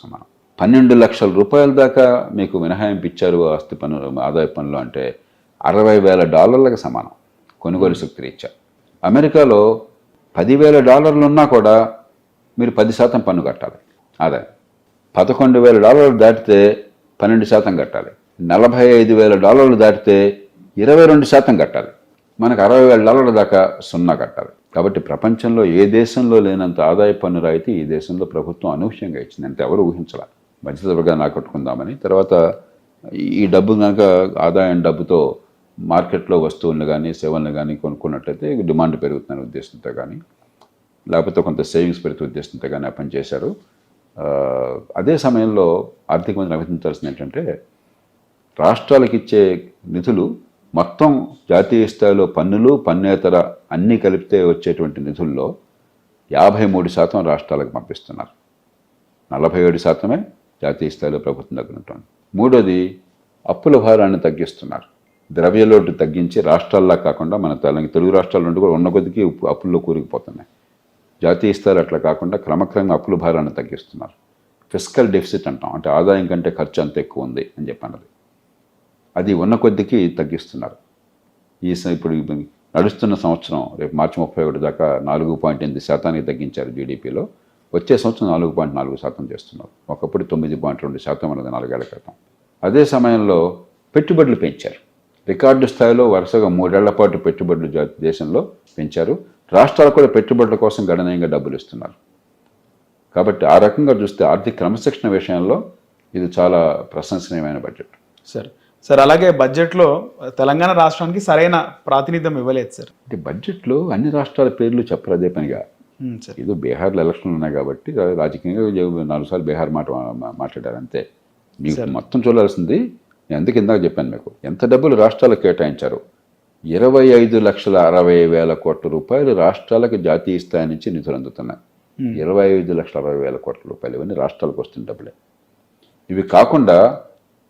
సమానం. పన్నెండు లక్షల రూపాయల దాకా మీకు మినహాయింపు ఇచ్చారు ఆస్తి పన్ను ఆదాయ పన్నులు అంటే అరవై వేల డాలర్లకు సమానం కొనుగోలు శక్తి రీత్యా అమెరికాలో పదివేల డాలర్లు ఉన్నా కూడా మీరు పది శాతం పన్ను కట్టాలి. ఆదాయం పదకొండు వేల డాలర్లు దాటితే పన్నెండు శాతం కట్టాలి. నలభై ఐదు వేల డాలర్లు దాటితే ఇరవై రెండు శాతం కట్టాలి. మనకు అరవై వేల డాలర్ల దాకా సున్నా కట్టాలి. కాబట్టి ప్రపంచంలో ఏ దేశంలో లేనంత ఆదాయ పన్ను రాయితీ ఈ దేశంలో ప్రభుత్వం అనూహ్యంగా ఇచ్చింది. అంటే ఎవరు ఊహించాల. మధ్యత వర్గాన్ని ఆకట్టుకుందామని తర్వాత ఈ డబ్బు కనుక ఆదాయం డబ్బుతో మార్కెట్లో వస్తువులను కానీ సేవలను కానీ కొనుక్కున్నట్లయితే డిమాండ్ పెరుగుతున్న ఉద్దేశంతో కానీ లేకపోతే కొంత సేవింగ్స్ పెరుగుతున్న ఉద్దేశంతో కానీ ఆ పని చేశారు. అదే సమయంలో ఆర్థిక మంత్రి అభినందించాల్సింది ఏంటంటే రాష్ట్రాలకు ఇచ్చే నిధులు మొత్తం జాతీయ స్థాయిలో పన్నులు పన్నేతర అన్నీ కలిపితే వచ్చేటువంటి నిధుల్లో యాభై మూడు శాతం రాష్ట్రాలకు పంపిస్తున్నారు. నలభై ఏడు శాతమే జాతీయ స్థాయిలో ప్రభుత్వం దగ్గర ఉంటుంది. మూడోది అప్పుల భారాన్ని తగ్గిస్తున్నారు. ద్రవ్యలోటు తగ్గించి రాష్ట్రాల్లా కాకుండా మన తెలంగాణ తెలుగు రాష్ట్రాల నుండి కూడా ఉన్న కొద్దికి ఉప్పు- అప్పుల్లో కూరుకుపోతున్నాయి. జాతీయ స్థాయిలో అట్లా కాకుండా క్రమక్రమంగా అప్పుల భారాన్ని తగ్గిస్తున్నారు. ఫిజికల్ డెఫిసిట్ అంటాం అంటే ఆదాయం కంటే ఖర్చు అంత ఎక్కువ ఉంది అని చెప్పన్నది. అది ఉన్న కొద్దికి తగ్గిస్తున్నారు. ఈ ఇప్పుడు నడుస్తున్న సంవత్సరం రేపు మార్చి ముప్పై ఒకటి దాకా నాలుగు పాయింట్ ఎనిమిది శాతానికి తగ్గించారు జీడిపిలో. వచ్చే సంవత్సరం నాలుగు పాయింట్ నాలుగు శాతం చేస్తున్నారు. ఒకప్పుడు తొమ్మిది పాయింట్ రెండు శాతం అన్నది నాలుగేళ్ళ క్రితం. అదే సమయంలో పెట్టుబడులు పెంచారు. రికార్డు స్థాయిలో వరుసగా మూడేళ్ళ పాటు పెట్టుబడులు దేశంలో పెంచారు. రాష్ట్రాలు కూడా పెట్టుబడుల కోసం గణనీయంగా డబ్బులు ఇస్తున్నారు. కాబట్టి ఆ రకంగా చూస్తే ఆర్థిక క్రమశిక్షణ విషయంలో ఇది చాలా ప్రశంసనీయమైన బడ్జెట్. సరే సార్ అలాగే బడ్జెట్లో తెలంగాణ రాష్ట్రానికి సరైన ప్రాతినిధ్యం ఇవ్వలేదు సార్. అంటే బడ్జెట్లో అన్ని రాష్ట్రాల పేర్లు చెప్పరు అదే పనిగా. సార్. ఏదో బీహార్లో ఎలక్షన్లు ఉన్నాయి కాబట్టి రాజకీయంగా నాలుగు సార్లు బీహార్ మాట మాట్లాడారు అంతే. మీకు మొత్తం చూడాల్సింది నేను ఎందుకు ఇందాక చెప్పాను మీకు ఎంత డబ్బులు రాష్ట్రాలకు కేటాయించారు? ఇరవై ఐదు లక్షల అరవై వేల కోట్ల రూపాయలు రాష్ట్రాలకు జాతీయ స్థాయి నుంచి నిధులు అందుతున్నాయి. ఇరవై ఐదు లక్షల అరవై వేల కోట్ల రూపాయలు ఇవన్నీ రాష్ట్రాలకు వస్తున్న డబ్బులే. ఇవి కాకుండా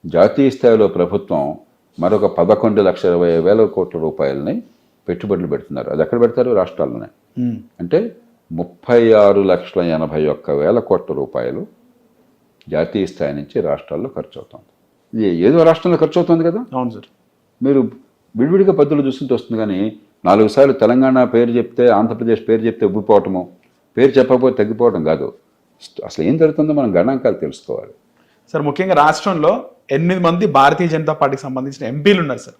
జాతీయ స్థాయిలో ప్రభుత్వం మరొక పదకొండు లక్షల ఇరవై వేల కోట్ల రూపాయలని పెట్టుబడులు పెడుతున్నారు. అది ఎక్కడ పెడతారు? రాష్ట్రాల్లోనే. అంటే ముప్పై ఆరు లక్షల ఎనభై ఒక్క వేల కోట్ల రూపాయలు జాతీయ స్థాయి నుంచి రాష్ట్రాల్లో ఖర్చు అవుతుంది ఇది ఏదో రాష్ట్రంలో ఖర్చు అవుతుంది కదా? అవును సార్. మీరు విడివిడిగా పద్ధతులు చూస్తుంటే వస్తుంది కానీ నాలుగు సార్లు తెలంగాణ పేరు చెప్తే ఆంధ్రప్రదేశ్ పేరు చెప్తే ఉబ్బిపోవటము పేరు చెప్పకపోతే తగ్గిపోవడం కాదు. అసలు ఏం జరుగుతుందో మనం గణాంకాలు తెలుసుకోవాలి. సార్ ముఖ్యంగా రాష్ట్రంలో ఎనిమిది మంది భారతీయ జనతా పార్టీకి సంబంధించిన ఎంపీలు ఉన్నారు సార్.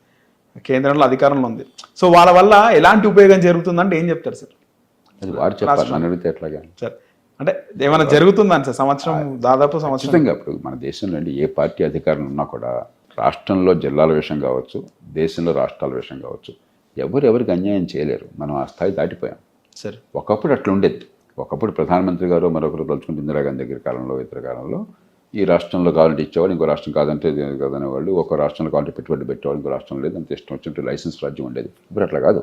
కేంద్రంలో అధికారంలో ఉంది. సో వాళ్ళ వల్ల ఎలాంటి ఉపయోగం జరుగుతుందంటే ఏం చెప్తారు సార్? అది వారు సార్ అంటే ఏమైనా జరుగుతుందని సార్? సంవత్సరం దాదాపు సంవత్సరం. ఇప్పుడు మన దేశంలో ఏ పార్టీ అధికారంలో ఉన్నా కూడా రాష్ట్రంలో జిల్లాల విషయం కావచ్చు దేశంలో రాష్ట్రాల విషయం కావచ్చు ఎవరు ఎవరికి అన్యాయం చేయలేరు. మనం ఆ స్థాయి దాటిపోయాం. సార్. ఒకప్పుడు అట్లా ఉండేది. ఒకప్పుడు ప్రధానమంత్రి గారు మరొకరు తలుచుకుంటే ఇందిరాగాంధీ దగ్గర కాలంలో ఇతర కాలంలో ఈ రాష్ట్రంలో కావాలంటే ఇచ్చేవాళ్ళు ఇంకో రాష్ట్రం కాదంటే ఇది కాదనేవాళ్ళు ఒక రాష్ట్రంలో కావాలంటే పెట్టుబడి పెట్టేవాళ్ళు ఇంకో రాష్ట్రం లేదు అంత ఇష్టం వచ్చినట్టు లైసెన్స్ రాజ్యం ఉండేది. ఇప్పుడు అట్లా కాదు.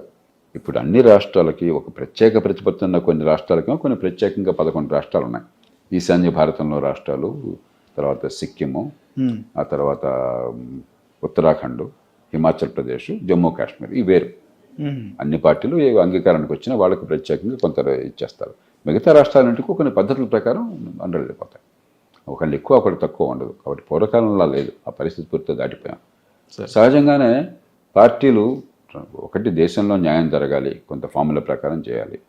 ఇప్పుడు అన్ని రాష్ట్రాలకి ఒక ప్రత్యేక ప్రతిపత్తి ఉన్న కొన్ని రాష్ట్రాలకేమో కొన్ని ప్రత్యేకంగా పదకొండు రాష్ట్రాలు ఉన్నాయి. ఈశాన్య భారతంలో రాష్ట్రాలు తర్వాత సిక్కిము ఆ తర్వాత ఉత్తరాఖండ్ హిమాచల్ ప్రదేశ్ జమ్మూ కాశ్మీర్ ఈ వేరు. అన్ని పార్టీలు ఏ అంగీకారానికి వచ్చినా వాళ్ళకు ప్రత్యేకంగా కొంత ఇచ్చేస్తారు. మిగతా రాష్ట్రాలన్నింటికి కొన్ని పద్ధతుల ప్రకారం అండలు వెళ్ళిపోతాయి ఒకళ్ళు ఎక్కువ ఒకళ్ళు తక్కువ ఉండదు. కాబట్టి పూర్వకాలంలో లేదు. ఆ పరిస్థితి పూర్తిగా దాటిపోయాం. సహజంగానే పార్టీలు ఒకటి దేశంలో న్యాయం జరగాలి కొంత ఫార్ముల ప్రకారం చేయాలి.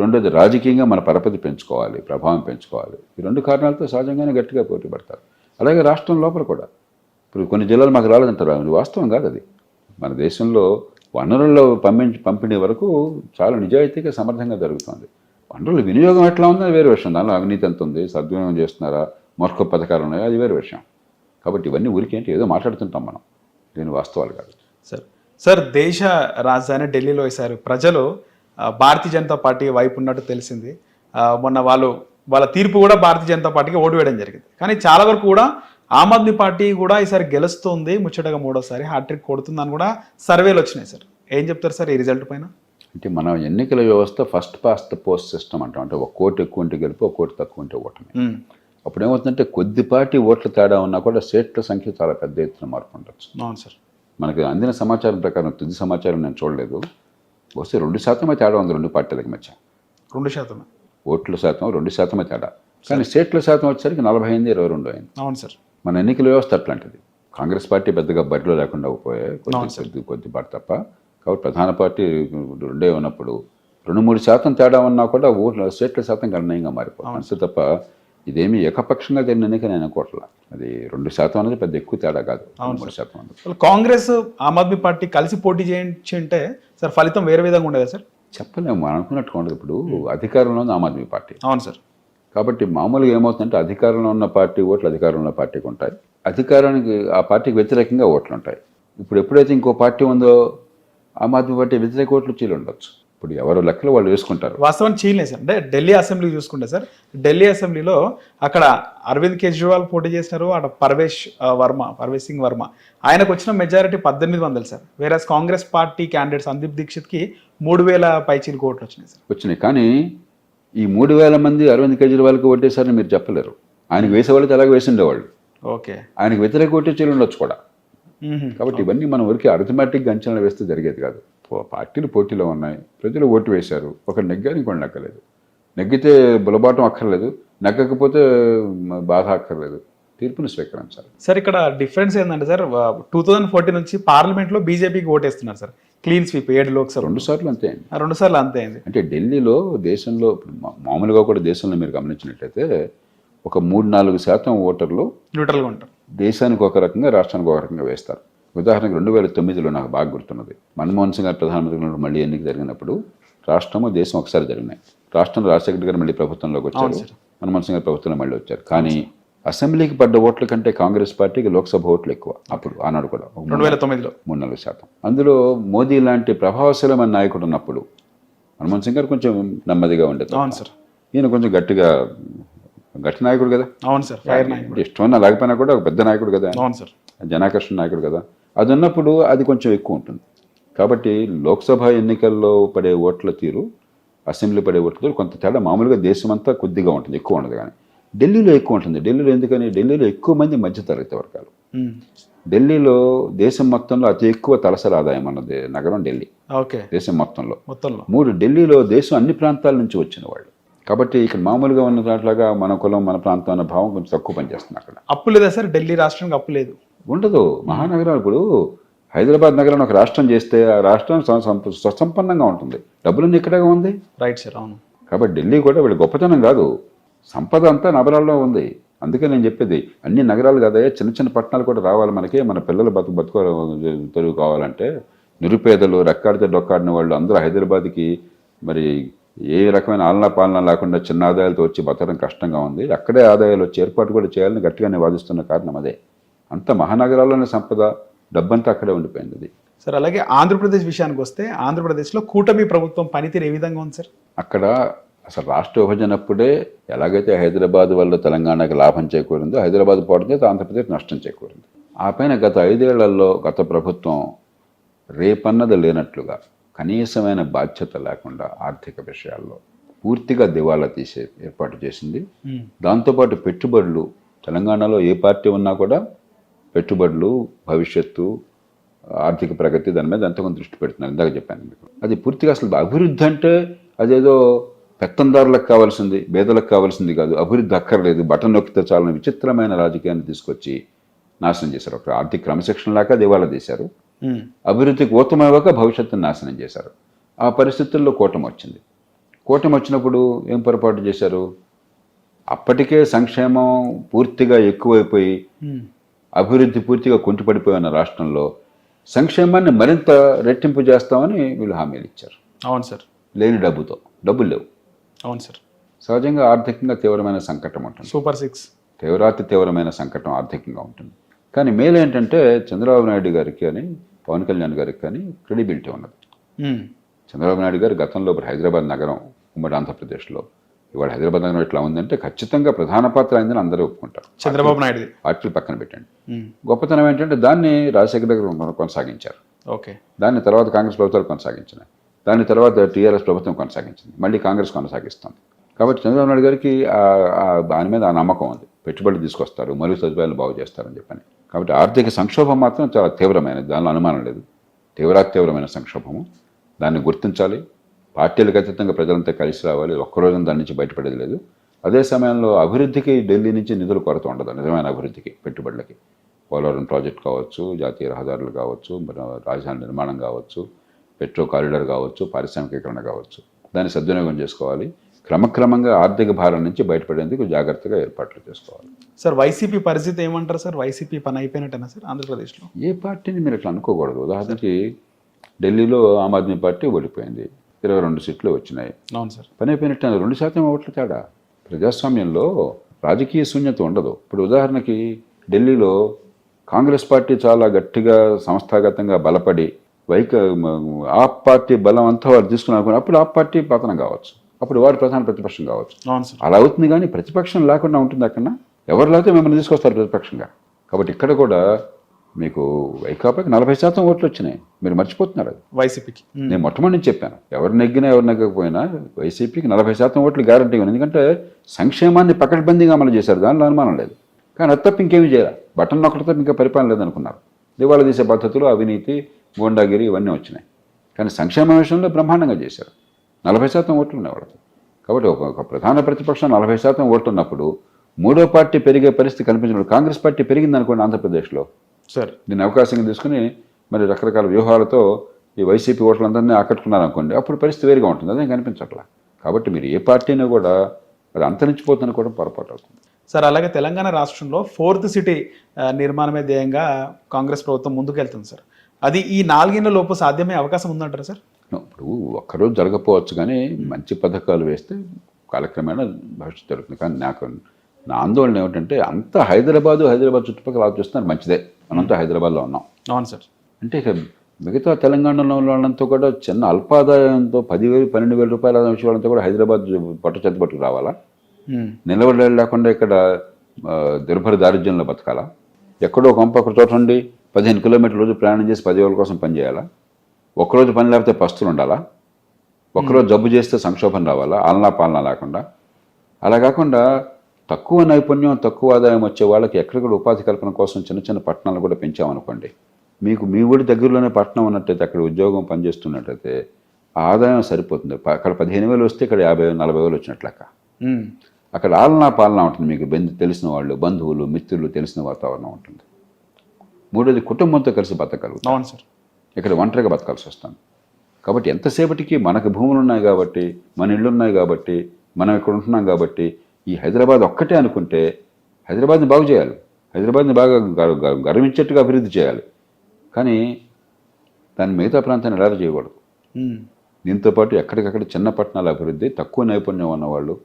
రెండోది రాజకీయంగా మన పరపతి పెంచుకోవాలి ప్రభావం పెంచుకోవాలి. ఈ రెండు కారణాలతో సహజంగానే గట్టిగా పోటీ పడతారు. అలాగే రాష్ట్రం లోపల కూడా. ఇప్పుడు కొన్ని జిల్లాలు మాకు రాలేదంటారు అది వాస్తవం కాదు అది. మన దేశంలో వనరుల్లో పంపించి పంపిణీ వరకు చాలా నిజాయితీగా సమర్థంగా జరుగుతుంది. వనరుల వినియోగం ఎట్లా ఉందో వేరే విషయం. దానిలో అవినీతి ఎంత ఉంది సద్వినియోగం చేస్తున్నారా మూర్ఖ పథకాలు ఉన్నాయా? అది వేరే విషయం. కాబట్టి ఇవన్నీ ఊరికేంటి ఏదో మాట్లాడుతుంటాం మనం. దీని వాస్తవాలు కాదు. సార్ సార్ దేశ రాజధాని ఢిల్లీలో వేశారు ప్రజలు భారతీయ జనతా పార్టీ వైపు ఉన్నట్టు తెలిసింది. మొన్న వాళ్ళు వాళ్ళ తీర్పు కూడా భారతీయ జనతా పార్టీకి ఓటు వేయడం జరిగింది. కానీ చాలా వరకు కూడా ఆమ్ ఆద్మీ పార్టీ కూడా ఈసారి గెలుస్తుంది ముచ్చటగా మూడోసారి హ్యాట్రిక్ కొడుతుందని కూడా సర్వేలు వచ్చినాయి సార్. ఏం చెప్తారు సార్ ఈ రిజల్ట్ పైన? అంటే మన ఎన్నికల వ్యవస్థ first past the post system అంటాం. అంటే ఒక కోటి ఎక్కువ ఉంటే గెలుపు ఒక కోటి తక్కువ ఉంటే ఓటమి. అప్పుడు ఏమవుతుందంటే కొద్దిపాటి ఓట్ల తేడా ఉన్నా కూడా సీట్ల సంఖ్య చాలా పెద్ద ఎత్తున మార్పు ఉండొచ్చు. అవును సార్. మనకి అందిన సమాచారం ప్రకారం తుది సమాచారం నేను చూడలేదు. వస్తే రెండు శాతమే తేడా ఉంది రెండు పార్టీలకి మధ్య. రెండు శాతం ఓట్ల శాతం రెండు శాతమే తేడా. కానీ సీట్ల శాతం వచ్చేసరికి నలభై ఎనిమిది ఇరవై రెండు అయింది. అవును సార్. మన ఎన్నికల వ్యవస్థ అట్లాంటిది. కాంగ్రెస్ పార్టీ పెద్దగా బరిలో లేకుండా పోయే కొద్ది కొద్ది కొద్దిపాటు తప్ప కాబట్టి ప్రధాన పార్టీ రెండే ఉన్నప్పుడు రెండు మూడు శాతం తేడా ఉన్నా కూడా ఓట్ల సీట్ల శాతం గణనీయంగా మారిపోతుంది. అంతే తప్ప ఇదేమి ఏకపక్షంగా జరిగిన ఎన్నిక నేను అనుకోవట్లా అది రెండు శాతం అనేది పెద్ద ఎక్కువ తేడా కాదు. మూడు శాతం కాంగ్రెస్ ఆమ్ ఆద్మీ పార్టీ కలిసి పోటీ చేయించి ఉంటే సార్ ఫలితం వేరే విధంగా ఉండేదా సార్? చెప్పలేము. మనం అనుకున్నట్టుగా ఉండదు. ఇప్పుడు అధికారంలో ఉంది ఆమ్ ఆద్మీ పార్టీ. అవును సార్. కాబట్టి మామూలుగా ఏమవుతుందంటే అధికారంలో ఉన్న పార్టీ ఓట్లు అధికారంలో ఉన్న పార్టీకి ఉంటాయి. అధికారానికి ఆ పార్టీకి వ్యతిరేకంగా ఓట్లు ఉంటాయి. ఇప్పుడు ఎప్పుడైతే ఇంకో పార్టీ ఉందో ఆమ్ ఆద్మీ పార్టీ వ్యతిరేక ఓట్లు చీలు ఉండొచ్చు. ఇప్పుడు ఎవరు లెక్కలు వాళ్ళు వేసుకుంటారు. వాస్తవానికి చీలే సార్ అంటే ఢిల్లీ అసెంబ్లీ చూసుకుంటే సార్ ఢిల్లీ అసెంబ్లీలో అక్కడ అరవింద్ కేజ్రీవాల్ పోటీ చేసినారు. అక్కడ పర్వేష్ వర్మ పర్వేష్ సింగ్ వర్మ. ఆయనకు వచ్చిన మెజారిటీ పద్దెనిమిది వందలు సార్. వేరే కాంగ్రెస్ పార్టీ క్యాండిడేట్ సందీప్ దీక్షిత్కి మూడు వేల పైచీలు కోట్లు వచ్చినాయి సార్. వచ్చినాయి. కానీ ఈ మూడు వేల మంది అరవింద్ కేజ్రీవాల్కి ఓటేశారని మీరు చెప్పలేరు. ఆయనకు వేసేవాళ్ళు అలాగే వేసిండేవాళ్ళు ఓకే. ఆయనకు వ్యతిరేక ఓటే చీలు ఉండొచ్చు కూడా. కాబట్టి ఇవన్నీ మనం ఊరికి అరిథమెటిక్ అంచనా వేస్తే జరిగేది కాదు. పార్టీలు పోటీలో ఉన్నాయి. ప్రజలు ఓటు వేశారు. ఒకటి నెగ్గారు ఇంకోటి నెగ్గలేదు. నెగ్గితే బులబాటం అక్కర్లేదు. నెగ్గకపోతే బాధ అక్కర్లేదు. తీర్పును స్వీకరించాలి. సార్ ఇక్కడ డిఫరెన్స్ ఏంటంటే సార్ టూ థౌజండ్ ఫోర్టీన్ నుంచి పార్లమెంట్లో బీజేపీకి ఓటేస్తున్నారు సార్. క్లీన్ స్వీప్ ఏడు లోక్సభ. రెండు సార్లు అంతే అయింది రెండు సార్లు అంతే అయింది అంటే ఢిల్లీలో దేశంలో మామూలుగా కూడా దేశంలో మీరు గమనించినట్లయితే ఒక మూడు నాలుగు శాతం ఓటర్లు న్యూట్రల్గా ఉంటారు. దేశానికి ఒక రకంగా రాష్ట్రానికి ఒక రకంగా వేస్తారు. ఉదాహరణకు రెండు వేల తొమ్మిదిలో నాకు బాగా గుర్తున్నది. మన్మోహన్ సింగ్ గారు ప్రధానమంత్రి మళ్ళీ ఎన్నిక జరిగినప్పుడు రాష్ట్రము దేశం ఒకసారి జరిగినాయి. రాష్ట్రం రాజశేఖర్ గారు మళ్ళీ ప్రభుత్వంలోకి వచ్చారు. మన్మోహన్ సింగ్ గారు ప్రభుత్వంలో మళ్ళీ వచ్చారు. కానీ అసెంబ్లీకి పడ్డ ఓట్ల కంటే కాంగ్రెస్ పార్టీకి లోక్సభ ఓట్లు ఎక్కువ అప్పుడు ఆనాడు కూడా. రెండు వేల తొమ్మిదిలో. మూడు నాలుగు శాతం. అందులో మోదీ లాంటి ప్రభావశీలమైన నాయకుడు ఉన్నప్పుడు మన్మోహన్ సింగ్ గారు కొంచెం నెమ్మదిగా ఉండేది అవును సార్. ఈయన కొంచెం గట్టిగా గట్టి నాయకుడు కదా. అవును సార్. ఇష్టమన్నా లేకపోయినా కూడా ఒక పెద్ద నాయకుడు కదా. అవును సార్. జనాకర్షణ నాయకుడు కదా. అది ఉన్నప్పుడు అది కొంచెం ఎక్కువ ఉంటుంది. కాబట్టి లోక్సభ ఎన్నికల్లో పడే ఓట్ల తీరు అసెంబ్లీ పడే ఓట్ల తీరు కొంత తేడా. మామూలుగా దేశమంతా కొద్దిగా ఉంటుంది ఎక్కువ ఉండదు కానీ. ఢిల్లీలో ఎక్కువ ఉంటుంది. ఢిల్లీలో ఎందుకని? ఢిల్లీలో ఎక్కువ మంది మధ్యతరగతి వర్గాలు. ఢిల్లీలో దేశం మొత్తంలో అతి ఎక్కువ తలసరి ఆదాయం అన్నది నగరం ఢిల్లీ. ఓకే. దేశం మొత్తంలో. మొత్తంలో. మూడు ఢిల్లీలో దేశం అన్ని ప్రాంతాల నుంచి వచ్చిన వాళ్ళు. కాబట్టి ఇక్కడ మామూలుగా ఉన్న దాంట్లాగా మన కులం మన ప్రాంతం అన్న భావం కొంచెం తక్కువ పనిచేస్తుంది అక్కడ. అప్పు లేదా సార్? ఢిల్లీ రాష్ట్రానికి అప్పు లేదు. ఉండదు. మహానగరం ఇప్పుడు హైదరాబాద్ నగరాన్ని ఒక రాష్ట్రం చేస్తే ఆ రాష్ట్రం స్వసంపన్నంగా ఉంటుంది. డబ్బులన్నీ ఇక్కడే ఉంది? రైట్ సార్ అవును. కాబట్టి ఢిల్లీ కూడా వీళ్ళ గొప్పతనం కాదు. సంపద అంతా నగరాల్లో ఉంది. అందుకే నేను చెప్పేది అన్ని నగరాలు కాదయ్యా చిన్న చిన్న పట్టణాలు కూడా రావాలి మనకి. మన పిల్లలు బతుకు బతుకు తెలుగు కావాలంటే నిరుపేదలు రెక్కాడితే డొక్కాడిన వాళ్ళు అందరూ హైదరాబాద్కి మరి ఏ రకమైన ఆలనా పాలన లేకుండా చిన్న ఆదాయాలతో వచ్చి బతకడం కష్టంగా ఉంది. అక్కడే ఆదాయాలు వచ్చి ఏర్పాటు కూడా చేయాలని గట్టిగానే వాదిస్తున్న కారణం అదే. అంత మహానగరాల్లోనే సంపద డబ్బంతా అక్కడే ఉండిపోయింది అది. సార్ అలాగే ఆంధ్రప్రదేశ్ విషయానికి వస్తే ఆంధ్రప్రదేశ్లో కూటమి ప్రభుత్వం పనితీరు ఏ విధంగా ఉంది సార్? అక్కడ అసలు రాష్ట్ర విభజనప్పుడే ఎలాగైతే హైదరాబాద్ వల్ల తెలంగాణకి లాభం చేకూరిందో హైదరాబాద్ పోవడం చేత ఆంధ్రప్రదేశ్ నష్టం చేకూరింది. ఆ పైన గత ఐదేళ్ళలో గత ప్రభుత్వం రేపన్నది లేనట్లుగా కనీసమైన బాధ్యత లేకుండా ఆర్థిక విషయాల్లో పూర్తిగా దివాలా తీసే ఏర్పాటు చేసింది. దాంతోపాటు పెట్టుబడులు తెలంగాణలో ఏ పార్టీ ఉన్నా కూడా పెట్టుబడులు భవిష్యత్తు ఆర్థిక ప్రగతి దాని మీద ఎంతో కొంత దృష్టి పెడుతున్నారు ఇందాక చెప్పాను మీకు. అది పూర్తిగా అసలు అభివృద్ధి అంటే అదేదో పెత్తందారులకు కావాల్సింది పేదలకు కావాల్సింది కాదు అభివృద్ధి అక్కర్లేదు బటన్ నొక్కితే చాలని విచిత్రమైన రాజకీయాన్ని తీసుకొచ్చి నాశనం చేశారు. ఒక ఆర్థిక క్రమశిక్షణ లేక దివాలా తీశారు. అభివృద్ధికి ఊతమవ్వక భవిష్యత్తును నాశనం చేశారు. ఆ పరిస్థితుల్లో కూటమి వచ్చింది. కూటమి వచ్చినప్పుడు ఏం పొరపాటు చేశారు? అప్పటికే సంక్షేమం పూర్తిగా ఎక్కువైపోయి. అభివృద్ధి పూర్తిగా కుంటుపడిపోయిన రాష్ట్రంలో సంక్షేమాన్ని మరింత రెట్టింపు చేస్తామని వీళ్ళు హామీలు ఇచ్చారు. అవును సార్. లేని డబ్బుతో. డబ్బులు లేవు. అవును సార్. సహజంగా ఆర్థికంగా తీవ్రమైన సంకటం ఉంటుంది. Super six. తీవ్రాతి తీవ్రమైన సంకటం ఆర్థికంగా ఉంటుంది. కానీ మేలు ఏంటంటే చంద్రబాబు నాయుడు గారికి అని పవన్ కళ్యాణ్ గారికి కానీ క్రెడిబిలిటీ ఉన్నది. చంద్రబాబు నాయుడు గారు గతంలో ఇప్పుడు హైదరాబాద్ నగరం ఉమ్మడి ఆంధ్రప్రదేశ్లో ఇవాళ హైదరాబాద్ నగరం ఎట్లా ఉందంటే ఖచ్చితంగా ప్రధాన పాత్ర అయిందని అందరూ ఒప్పుకుంటారు. చంద్రబాబు నాయుడుది. పార్టీలు పక్కన పెట్టండి. గొప్పతనం ఏంటంటే దాన్ని రాజశేఖర దగ్గర కొనసాగించారు. ఓకే. దాన్ని తర్వాత కాంగ్రెస్ ప్రభుత్వాలు కొనసాగించినాయి. దాని తర్వాత టీఆర్ఎస్ ప్రభుత్వం కొనసాగించింది. మళ్ళీ కాంగ్రెస్ కొనసాగిస్తుంది. కాబట్టి చంద్రబాబు నాయుడు గారికి దాని మీద ఆ నమ్మకం ఉంది. పెట్టుబడులు తీసుకొస్తారు మరుగు సదుపాయాలు బాగు చేస్తారని చెప్పని. కాబట్టి ఆర్థిక సంక్షోభం మాత్రం చాలా తీవ్రమైనది. దానిలో అనుమానం లేదు. తీవ్రాతి తీవ్రమైన సంక్షోభము. దాన్ని గుర్తించాలి. పార్టీలకు అతీతంగా ప్రజలంతా కలిసి రావాలి ఒక్కరోజు దాని నుంచి బయటపడేది లేదు. అదే సమయంలో అభివృద్ధికి ఢిల్లీ నుంచి నిధులు కొరత ఉండదు నిజమైన అభివృద్ధికి పెట్టుబడులకి. పోలవరం ప్రాజెక్ట్ కావచ్చు జాతీయ రహదారులు కావచ్చు రాజధాని నిర్మాణం కావచ్చు పెట్రో కారిడార్ కావచ్చు పారిశ్రామికీకరణ కావచ్చు. దాన్ని సద్వినియోగం చేసుకోవాలి. క్రమక్రమంగా ఆర్థిక భారం నుంచి బయటపడేందుకు జాగ్రత్తగా ఏర్పాట్లు చేసుకోవాలి. సార్ వైసీపీ పరిస్థితి ఏమంటారు సార్? వైసీపీ పని అయిపోయినట్టేనా సార్ ఆంధ్రప్రదేశ్లో? ఏ పార్టీని మీరు అట్లా అనుకోకూడదు. ఉదాహరణకి ఢిల్లీలో ఆమ్ ఆద్మీ పార్టీ ఓడిపోయింది. ఇరవై రెండు సీట్లు వచ్చినాయి. అవును సార్. పని అయిపోయినట్టు రెండు శాతం ఓట్ల తేడా. ప్రజాస్వామ్యంలో రాజకీయ శూన్యత ఉండదు. ఇప్పుడు ఉదాహరణకి ఢిల్లీలో కాంగ్రెస్ పార్టీ చాలా గట్టిగా సంస్థాగతంగా బలపడి వైక ఆప్ పార్టీ బలం అంతా వారు తీసుకుని అనుకుని అప్పుడు ఆప్ పార్టీ పతనం కావచ్చు. అప్పుడు వారు ప్రధాన ప్రతిపక్షం కావచ్చు. అలా అవుతుంది కానీ ప్రతిపక్షం లేకుండా ఉంటుంది అక్కడ ఎవరు లేకపోతే మిమ్మల్ని తీసుకొస్తారు ప్రతిపక్షంగా. కాబట్టి ఇక్కడ కూడా మీకు వైకాపాకి నలభై శాతం ఓట్లు వచ్చినాయి. మీరు మర్చిపోతున్నారు అది. వైసీపీకి. నేను మొట్టమొదటి నుంచి చెప్పాను. ఎవరు నెగ్గినా ఎవరు నెగ్గకపోయినా వైసీపీకి నలభై శాతం ఓట్లు గ్యారంటీ ఉంది. ఎందుకంటే సంక్షేమాన్ని పకడ్బందీగా అమలు చేశారు. దానిలో అనుమానం లేదు. కానీ అది తప్ప ఇంకేమీ చేయాలి బటన్ నొక్కటి తప్ప ఇంకా పరిపాలన లేదనుకున్నారు. దివాళా తీసే పద్ధతులు అవినీతి గోండాగిరి ఇవన్నీ వచ్చినాయి. కానీ సంక్షేమ విషయంలో బ్రహ్మాండంగా చేశారు. నలభై శాతం ఓట్లు ఉన్నాయి వాళ్ళకి. కాబట్టి ఒక ప్రధాన ప్రతిపక్షం నలభై శాతం ఓట్లు ఉన్నప్పుడు మూడో పార్టీ పెరిగే పరిస్థితి కనిపించినప్పుడు కాంగ్రెస్ పార్టీ పెరిగింది అనుకోండి ఆంధ్రప్రదేశ్లో. సార్ దీన్ని అవకాశంగా తీసుకుని మరి రకరకాల వ్యూహాలతో ఈ వైసీపీ ఓట్లందరినీ ఆకట్టుకున్నారు అనుకోండి అప్పుడు పరిస్థితి వేరుగా ఉంటుంది. అదేం కనిపించట్లా? కాబట్టి మీరు ఏ పార్టీని కూడా అది అంతరించిపోతుందని కూడా పొరపాటు అవుతుంది. సార్ అలాగే తెలంగాణ రాష్ట్రంలో ఫోర్త్ సిటీ నిర్మాణమే ధ్యేయంగా కాంగ్రెస్ ప్రభుత్వం ముందుకెళ్తుంది సార్. అది ఈ నాలుగేళ్ళ లోపు సాధ్యమే అవకాశం ఉందంటారా సార్? ఇప్పుడు ఒక్కరోజు జరగకపోవచ్చు కానీ మంచి పథకాలు వేస్తే కాలక్రమేణా భవిష్యత్తు జరుగుతుంది. కానీ నాకు నా ఆందోళన ఏమిటంటే అంత హైదరాబాదు హైదరాబాద్ చుట్టుపక్కల ఆలోచిస్తున్నారు మంచిదే. మనంతా హైదరాబాద్లో ఉన్నాం. అవును సార్. అంటే ఇక మిగతా తెలంగాణలో వాళ్ళంతా కూడా చిన్న అల్పాదాయంతో పదివేలు పన్నెండు వేల రూపాయల ఆదాయం వచ్చే వాళ్ళంతా కూడా హైదరాబాద్ పట్టు చెత్త పట్టుకు రావాలా. నిలబడి లేకుండా ఇక్కడ దుర్భర దారిద్ర్యంలో బతకాలా? ఎక్కడో కొంప ఒక చోట ఉండి పదిహేను కిలోమీటర్ల రోజు ప్రయాణం చేసి పదివేల కోసం పని చేయాలా? ఒక్కరోజు పని లేకపోతే పస్తులు ఉండాలా? ఒక్కరోజు జబ్బు చేస్తే సంక్షోభం రావాలా? ఆలనా పాలన లేకుండా? అలా కాకుండా తక్కువ నైపుణ్యం తక్కువ ఆదాయం వచ్చే వాళ్ళకి ఎక్కడిక్కడ ఉపాధి కల్పన కోసం చిన్న చిన్న పట్టణాలు కూడా పెంచామనుకోండి. మీకు మీ ఊరి దగ్గరలోనే పట్టణం ఉన్నట్టయితే అక్కడ ఉద్యోగం పనిచేస్తున్నట్టయితే ఆదాయం సరిపోతుంది. అక్కడ పదిహేను వేలు వస్తే ఇక్కడ యాభై నలభై వేలు వచ్చినట్లు లెక్క. ఉమ్. అక్కడ ఆలనా పాలన ఉంటుంది మీకు బంధు తెలిసిన వాళ్ళు బంధువులు మిత్రులు తెలిసిన వాతావరణం ఉంటుంది. మూడోది కుటుంబంతో కలిసి బతకగలుగుతాం. అవును సార్. ఇక్కడ ఒంటరిగా బతకాల్సి వస్తుంది. కాబట్టి ఎంతసేపటికి మనకు భూములు ఉన్నాయి కాబట్టి మన ఇళ్ళు ఉన్నాయి కాబట్టి మనం ఇక్కడ ఉంటున్నాం కాబట్టి ఈ హైదరాబాద్ ఒక్కటే అనుకుంటే హైదరాబాద్ని బాగు చేయాలి. హైదరాబాద్ని బాగా గర్- గర్- గర్వించేట్టుగా అభివృద్ధి చేయాలి. కానీ దాన్ని మిగతా ప్రాంతాన్ని ఎలా చేయకూడదు. దీంతో పాటు ఎక్కడికక్కడ చిన్న పట్టణాల అభివృద్ధి తక్కువ నైపుణ్యం ఉన్నవాళ్ళు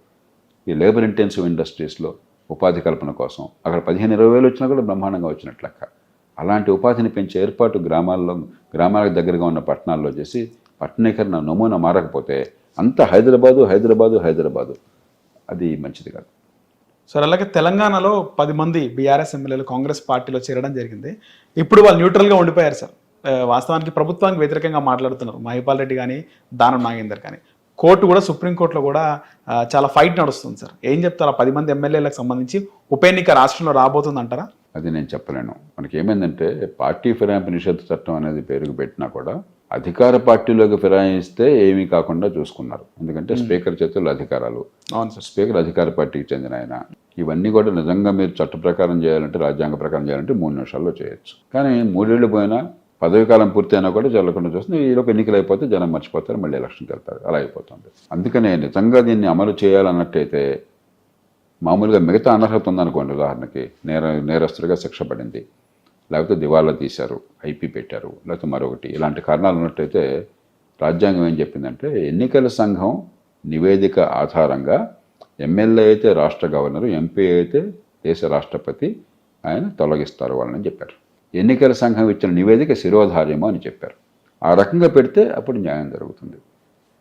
ఈ లేబర్ ఇంటెన్సివ్ ఇండస్ట్రీస్లో ఉపాధి కల్పన కోసం అక్కడ పదిహేను ఇరవై వేలు వచ్చినా కూడా బ్రహ్మాండంగా వచ్చినట్లు లెక్క. అలాంటి ఉపాధిని పెంచే ఏర్పాటు గ్రామాల్లో గ్రామాలకు దగ్గరగా ఉన్న పట్టణాల్లో చేసి పట్టణీకరణ నమూనా మారకపోతే అంత హైదరాబాదు హైదరాబాదు హైదరాబాదు. అది మంచిది కాదు. సార్ అలాగే తెలంగాణలో పది మంది బీఆర్ఎస్ ఎమ్మెల్యేలు కాంగ్రెస్ పార్టీలో చేరడం జరిగింది. ఇప్పుడు వాళ్ళు న్యూట్రల్గా ఉండిపోయారు సార్. వాస్తవానికి ప్రభుత్వానికి వ్యతిరేకంగా మాట్లాడుతున్నారు. మహిపాల్ రెడ్డి కానీ దానం నాగేందర్ కానీ. కోర్టు కూడా సుప్రీంకోర్టులో కూడా చాలా ఫైట్ నడుస్తుంది సార్. ఏం చెప్తారు? ఆ పది మంది ఎమ్మెల్యేలకు సంబంధించి ఉప ఎన్నిక రాష్ట్రంలో రాబోతుంది అంటారా అది నేను చెప్పలేను. మనకి ఏమైందంటే పార్టీ ఫిరాయింపు నిషేధ చట్టం అనేది పేరుకు పెట్టినా కూడా అధికార పార్టీలోకి ఫిరాయిస్తే ఏమీ కాకుండా చూసుకున్నారు. ఎందుకంటే స్పీకర్ చేతుల్లో అధికారాలు. అవును సార్. స్పీకర్ అధికార పార్టీకి చెందిన ఆయన. ఇవన్నీ కూడా నిజంగా మీరు చట్ట ప్రకారం చేయాలంటే రాజ్యాంగ ప్రకారం చేయాలంటే మూడు నిమిషాల్లో చేయొచ్చు. కానీ మూడేళ్ళు పోయినా పదవి కాలం పూర్తయినా కూడా జరగకుండా చూస్తుంది ఈలోపు ఎన్నికలు అయిపోతే జనం మర్చిపోతారు మళ్ళీ ఎలక్షన్కి వెళ్తారు. అలా అయిపోతుంది. అందుకనే నిజంగా దీన్ని అమలు చేయాలన్నట్టయితే మామూలుగా మిగతా అనర్హత ఉందనుకోండి ఉదాహరణకి నేర నేరస్తుడిగా శిక్ష పడింది. లేకపోతే దివాలా తీశారు ఐపీ పెట్టారు లేకపోతే మరొకటి. ఇలాంటి కారణాలు ఉన్నట్టయితే రాజ్యాంగం ఏం చెప్పిందంటే ఎన్నికల సంఘం నివేదిక ఆధారంగా ఎమ్మెల్యే అయితే రాష్ట్ర గవర్నరు ఎంపీ అయితే దేశ రాష్ట్రపతి ఆయన తొలగిస్తారు వాళ్ళని చెప్పారు. ఎన్నికల సంఘం ఇచ్చిన నివేదిక శిరోధార్యము అని చెప్పారు. ఆ రకంగా పెడితే అప్పుడు న్యాయం జరుగుతుంది.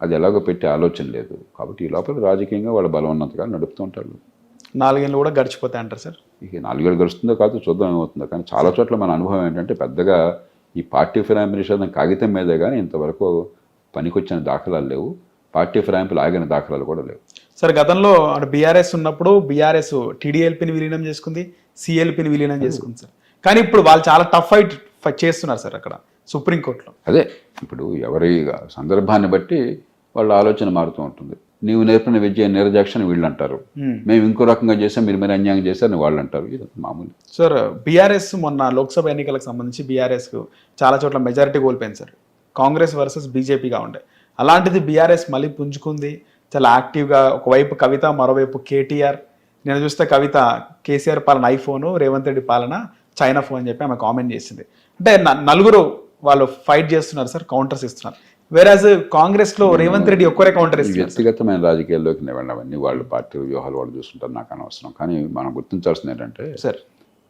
అది ఎలాగో పెట్టే ఆలోచన లేదు. కాబట్టి ఈ లోపల రాజకీయంగా వాళ్ళ బలం నడుపుతుంటారు నడుపుతూ ఉంటారు. నాలుగేళ్ళు కూడా గడిచిపోతాయి అంటారు సార్? ఇక నాలుగేళ్ళు గడుస్తుందో కాదు చూద్దాం ఏమవుతుందో. కానీ చాలా చోట్ల మన అనుభవం ఏంటంటే పెద్దగా ఈ పార్టీ ఫిరాయింపు నిషేధం కాగితం మీదే కానీ ఇంతవరకు పనికొచ్చిన దాఖలాలు లేవు. పార్టీ ఫిరాయింపులు ఆగిన దాఖలాలు కూడా లేవు. సార్ గతంలో అటు బీఆర్ఎస్ ఉన్నప్పుడు బీఆర్ఎస్ టీడీఎల్పీని విలీనం చేసుకుంది సిఎల్పిని విలీనం చేసుకుంది సార్. కానీ ఇప్పుడు వాళ్ళు చాలా టఫ్ ఫైట్ చేస్తున్నారు సార్ అక్కడ సుప్రీంకోర్టులో. అదే ఇప్పుడు ఎవరి సందర్భాన్ని బట్టి వాళ్ళ ఆలోచన మారుతూ ఉంటుంది. నీవు నేర్పిన విద్య నిర్జాక్షన్ వీళ్ళు అంటారు మ్మ్. మేము ఇంకో రకంగా చేసాం మీరు మరి అన్యాయం చేశారని వాళ్ళు అంటారు ఇది మామూలు. సార్ బీఆర్ఎస్ మొన్న లోక్సభ ఎన్నికలకు సంబంధించి బీఆర్ఎస్ చాలా చోట్ల మెజారిటీ కోల్పోయింది సార్ కాంగ్రెస్ వర్సెస్ బీజేపీగా ఉండే. అలాంటిది బీఆర్ఎస్ మళ్ళీ పుంజుకుంది. చాలా యాక్టివ్గా ఒకవైపు కవిత మరోవైపు కేటీఆర్ నేను చూస్తే కవిత కేసీఆర్ పాలన ఐఫోన్ రేవంత్ రెడ్డి పాలన చైనా ఫోన్ అని చెప్పి ఆమె కామెంట్ చేసింది. అంటే నలుగురు వాళ్ళు ఫైట్ చేస్తున్నారు సార్ కౌంటర్స్ ఇస్తున్నారు. వేరాజ్ కాంగ్రెస్లో రేవంత్ రెడ్డి ఒక్కరే కౌంటర్ వ్యక్తిగతమైన రాజకీయాల్లోకి నేను వెళ్ళవన్నీ వాళ్ళు పార్టీ వ్యూహాలు వాళ్ళు చూస్తుంటారు నాకు అనవసరం. కానీ మనం గుర్తించాల్సింది ఏంటంటే సార్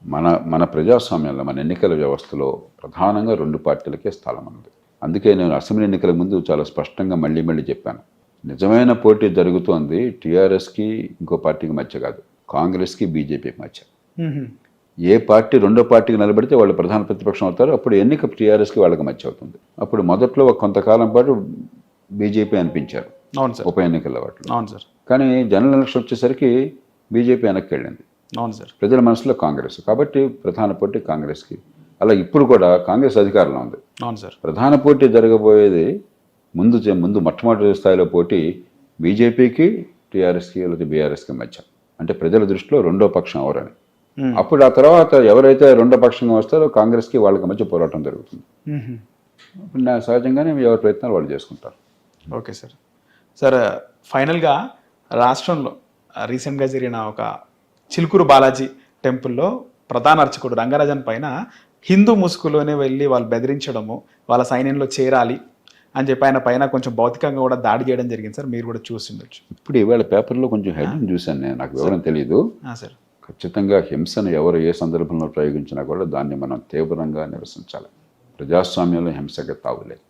మన మన ప్రజాస్వామ్యంలో మన ఎన్నికల వ్యవస్థలో ప్రధానంగా రెండు పార్టీలకే స్థలం ఉంది. అందుకే నేను అసెంబ్లీ ఎన్నికల ముందు చాలా స్పష్టంగా మళ్ళీ మళ్ళీ చెప్పాను. నిజమైన పోటీ జరుగుతోంది టీఆర్ఎస్కి ఇంకో పార్టీకి మధ్య కాదు కాంగ్రెస్కి బీజేపీకి మధ్య. ఏ పార్టీ రెండో పార్టీకి నిలబడితే వాళ్ళు ప్రధాన ప్రతిపక్షం అవుతారు. అప్పుడు ఎన్నిక టీఆర్ఎస్కి వాళ్ళకి మధ్య అవుతుంది. అప్పుడు మొదట్లో కొంతకాలం పాటు బీజేపీ అనిపించారు. అవును సార్. ఉప ఎన్నికల వాటిలో. అవును సార్. కానీ జనరల్ ఎలక్షన్ వచ్చేసరికి బీజేపీ వెనక్కి వెళ్ళింది. అవును సార్. ప్రజల మనసులో కాంగ్రెస్. కాబట్టి ప్రధాన పోటీ కాంగ్రెస్కి. అలా ఇప్పుడు కూడా కాంగ్రెస్ అధికారంలో ఉంది. అవును సార్. ప్రధాన పోటీ జరగబోయేది ముందు ముందు మొట్టమొదటి స్థాయిలో పోటీ బీజేపీకి టీఆర్ఎస్కి లేకపోతే బీఆర్ఎస్కి మధ్య. అంటే ప్రజల దృష్టిలో రెండో పక్షం ఎవరని. అప్పుడు ఆ తర్వాత ఎవరైతే రెండో పక్షంగా వస్తారో కాంగ్రెస్కి వాళ్ళకి మధ్య పోరాటం జరుగుతుంది. ఇప్పుడు నా సహజంగానే ఎవరి ప్రయత్నాలు వాళ్ళు చేసుకుంటారు. Okay sir. సార్ ఫైనల్గా రాష్ట్రంలో రీసెంట్గా జరిగిన ఒక చిలుకూరు బాలాజీ టెంపుల్లో ప్రధాన అర్చకుడు రంగరాజన్ పైన హిందూ ముసుగులోనే వెళ్ళి వాళ్ళు బెదిరించడము వాళ్ళ సైన్యంలో చేరాలి అని చెప్పి ఆయన పైన కొంచెం భౌతికంగా కూడా దాడి చేయడం జరిగింది సార్. మీరు కూడా చూసి ఉండొచ్చు. ఇప్పుడు ఈవేళ పేపర్లో కొంచెం హెడ్డింగ్ చూశాను నేను. నాకు వివరం తెలియదు సార్. ఖచ్చితంగా హింసను ఎవరు ఏ సందర్భంలో ప్రయోగించినా కూడా దాన్ని మనం తీవ్రంగా నిరసించాలి. ప్రజాస్వామ్యంలో హింసకి తావులేదు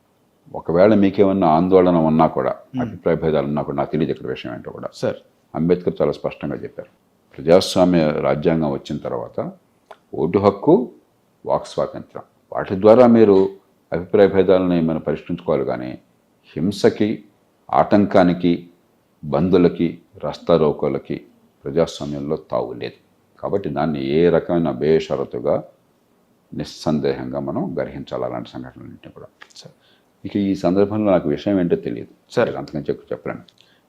ఒకవేళ మీకేమన్నా ఆందోళన ఉన్నా కూడా అభిప్రాయ భేదాలు ఉన్నా కూడా నాకు తెలియదు ఇక్కడ విషయం ఏంటో కూడా. సార్. అంబేద్కర్ చాలా స్పష్టంగా చెప్పారు. ప్రజాస్వామ్య రాజ్యాంగం వచ్చిన తర్వాత ఓటు హక్కు వాక్ స్వాతంత్రం. వాటి ద్వారా మీరు అభిప్రాయ భేదాలని మనం పరిష్కరించుకోవాలి కానీ హింసకి ఆటంకానికి బంధులకి రస్తారోకోలకి ప్రజాస్వామ్యంలో తావు లేదు. కాబట్టి దాన్ని ఏ రకమైన బేషరతుగా నిస్సందేహంగా మనం గ్రహించాలి అలాంటి సంఘటనలన్నింటినీ కూడా సార్. ఇక ఈ సందర్భంలో నాకు విషయం ఏంటో తెలియదు. సరే. అంతకని చెప్పి చెప్పలేను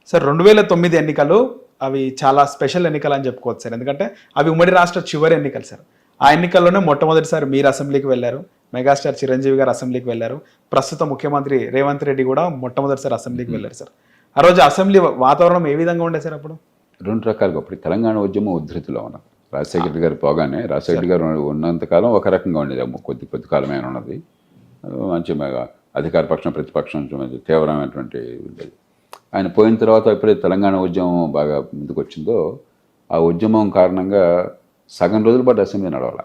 సార్ రెండు వేల తొమ్మిది ఎన్నికలు అవి చాలా స్పెషల్ ఎన్నికలు అని చెప్పుకోవచ్చు సార్. ఎందుకంటే అవి ఉమ్మడి రాష్ట్ర చివరి ఎన్నికలు సార్. ఆ ఎన్నికల్లోనే మొట్టమొదటిసారి మీరు అసెంబ్లీకి వెళ్ళారు. మెగాస్టార్ చిరంజీవి గారు అసెంబ్లీకి వెళ్ళారు. ప్రస్తుత ముఖ్యమంత్రి రేవంత్ రెడ్డి కూడా మొట్టమొదటిసారి అసెంబ్లీకి వెళ్ళారు సార్. ఆ రోజు అసెంబ్లీ వాతావరణం ఏ విధంగా ఉండే సార్ అప్పుడు? రెండు రకాలుగా ఇప్పుడు తెలంగాణ ఉద్యమం ఉద్ధృతిలో ఉన్నది రాజశేఖర గారు పోగానే రాజశేఖర గారు ఉన్నంతకాలం ఒక రకంగా ఉండేది. కొద్ది కొద్ది కాలమే ఉన్నది. మంచి అధికార పక్షం ప్రతిపక్షం మంచి తీవ్రమైనటువంటి ఉండేది. ఆయన పోయిన తర్వాత ఎప్పుడైతే తెలంగాణ ఉద్యమం బాగా ముందుకు వచ్చిందో ఆ ఉద్యమం కారణంగా సగం రోజుల పాటు అసెంబ్లీ నడవాల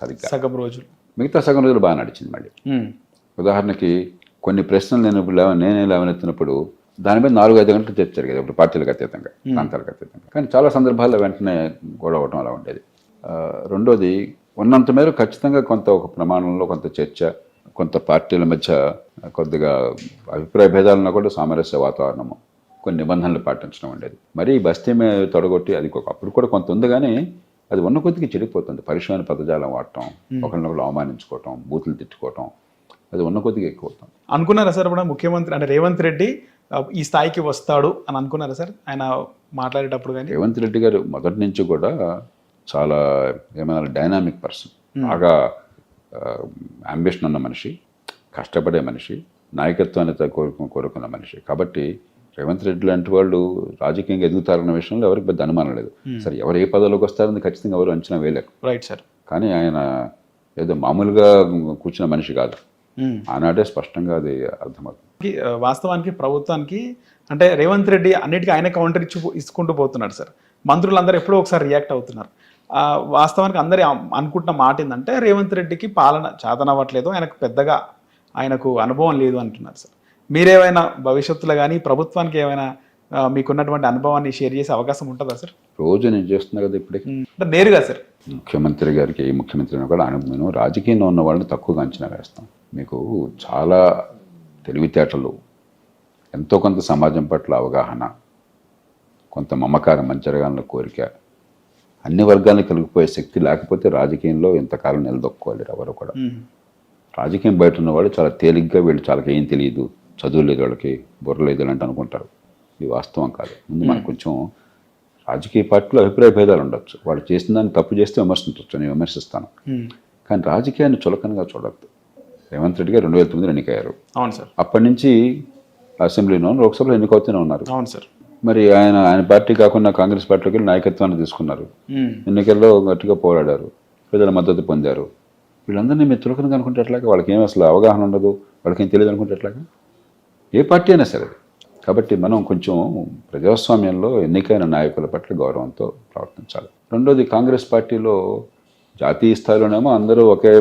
సరిగ్గా. సగం రోజులు. మిగతా సగం రోజులు బాగా నడిచింది మళ్ళీ. ఉదాహరణకి కొన్ని ప్రశ్నలు నేను ఇప్పుడు లేవ- నేనే లేవనెత్తినప్పుడు దాని మీద నాలుగు ఐదు గంటలు చర్చ జరిగేది ఇప్పుడు పార్టీలకు అతీతంగా ప్రాంతాలకు అతీతంగా. కానీ చాలా సందర్భాల్లో వెంటనే గొడవ అవటం అలా ఉండేది. రెండోది ఉన్నంత మేర ఖచ్చితంగా కొంత ఒక ప్రమాణంలో కొంత చర్చ కొంత పార్టీల మధ్య కొద్దిగా అభిప్రాయ భేదాలున్నా కూడా సామరస్య వాతావరణము కొన్ని నిబంధనలు పాటించడం ఉండేది. మరీ బస్తీ మీద తొడగొట్టి అది అప్పుడు కూడా కొంత ఉంది కానీ అది ఉన్న కొద్దికి చెడిపోతుంది. పరిశ్రమ పదజాలం వాడటం ఒకరినొకరు అవమానించుకోవటం బూతులు తిట్టుకోవటం అది ఉన్న కొద్దిగా ఎక్కువ అవుతుంది. అనుకున్నారా సార్ ఇప్పుడు ముఖ్యమంత్రి అంటే రేవంత్ రెడ్డి ఈ స్థాయికి వస్తాడు అని అనుకున్నారా సార్? ఆయన మాట్లాడేటప్పుడు కానీ? రేవంత్ రెడ్డి గారు మొదటి నుంచి కూడా చాలా ఏమైనా డైనామిక్ పర్సన్ బాగా అంబిషన్ ఉన్న మనిషి కష్టపడే మనిషి నాయకత్వాన్ని కోరుకు కోరుకున్న మనిషి. కాబట్టి రేవంత్ రెడ్డి లాంటి వాళ్ళు రాజకీయంగా ఎదుగుతారన్న విషయంలో ఎవరికి పెద్ద అనుమానం లేదు. సరే ఎవరు ఏ పదవిలోకి వస్తారని ఖచ్చితంగా ఎవరు అంచనా వేయలేరు. రైట్ సార్ కానీ ఆయన ఏదో మామూలుగా కూర్చున్న మనిషి కాదు. ఆనాడే స్పష్టంగా అది అర్థమవుతుంది. వాస్తవానికి ప్రభుత్వానికి అంటే రేవంత్ రెడ్డి అన్నిటికీ ఆయన కౌంటర్ ఇచ్చి ఇచ్చుకుంటూ పోతున్నాడు సార్. మంత్రులందరూ ఎప్పుడో ఒకసారి రియాక్ట్ అవుతున్నారు. ఆ, వాస్తవానికి అందరి అనుకుంటున్న మాట ఏంటంటే రేవంత్ రెడ్డికి పాలన చాతనవ్వట్లేదు ఆయనకు పెద్దగా ఆయనకు అనుభవం లేదు అంటున్నారు సార్. మీరేమైనా భవిష్యత్తులో కానీ ప్రభుత్వానికి ఏమైనా మీకున్నటువంటి అనుభవాన్ని షేర్ చేసే అవకాశం ఉంటుందా సార్? రోజు నేను చేస్తున్నా కదా ఇప్పటికీ. ఉమ్, అంటే నేరుగా సార్. ముఖ్యమంత్రి గారికి ఏ ముఖ్యమంత్రి కూడా అనుభవం రాజకీయంలో ఉన్న వాళ్ళని తక్కువగా అంచనా వేస్తాం. మీకు చాలా తెలివితేటలు ఎంతో కొంత సమాజం పట్ల అవగాహన కొంత మమకారం మంచి జరగాలన్న కోరిక అన్ని వర్గాలను కలిగిపోయే శక్తి లేకపోతే రాజకీయంలో ఇంతకాలం నిలదొక్కోవాలి ఎవరు కూడా. రాజకీయం బయట ఉన్నవాళ్ళు చాలా తేలిగ్గా వీళ్ళు చాలా ఏం తెలియదు. చదువు లేదు వాళ్ళకి బుర్ర లేదు ఇలాంటి అనుకుంటారు. ఇది వాస్తవం కాదు. ముందు మనకు కొంచెం రాజకీయ పార్టీలో అభిప్రాయ భేదాలు ఉండొచ్చు. వాళ్ళు చేసిన దాన్ని తప్పు చేస్తే విమర్శించవచ్చు. నేను విమర్శిస్తాను. కానీ రాజకీయాన్ని చులకనగా చూడద్దు. రేవంత్ రెడ్డి గారు రెండు వేల తొమ్మిదిలో ఎన్నికయ్యారు. అవును సార్. అప్పటి నుంచి అసెంబ్లీలో లోక్సభలో ఎన్నికవుతూనే ఉన్నారు. అవును సార్. మరి ఆయన ఆయన పార్టీ కాకుండా కాంగ్రెస్ పార్టీలోకి వెళ్ళి నాయకత్వాన్ని తీసుకున్నారు. ఎన్నికల్లో గట్టిగా పోరాడారు ప్రజల మద్దతు పొందారు. వీళ్ళందరినీ మీరు చులకనగా అనుకుంటే ఎట్లాగా? వాళ్ళకి ఏం అసలు అవగాహన ఉండదు? వాళ్ళకి ఏం తెలియదు అనుకుంటే ఎట్లాగా? ఏ పార్టీ అయినా సరే. కాబట్టి మనం కొంచెం ప్రజాస్వామ్యంలో ఎన్నికైన నాయకుల పట్ల గౌరవంతో ప్రవర్తించాలి. రెండోది కాంగ్రెస్ పార్టీలో జాతీయ స్థాయిలోనేమో అందరూ ఒకే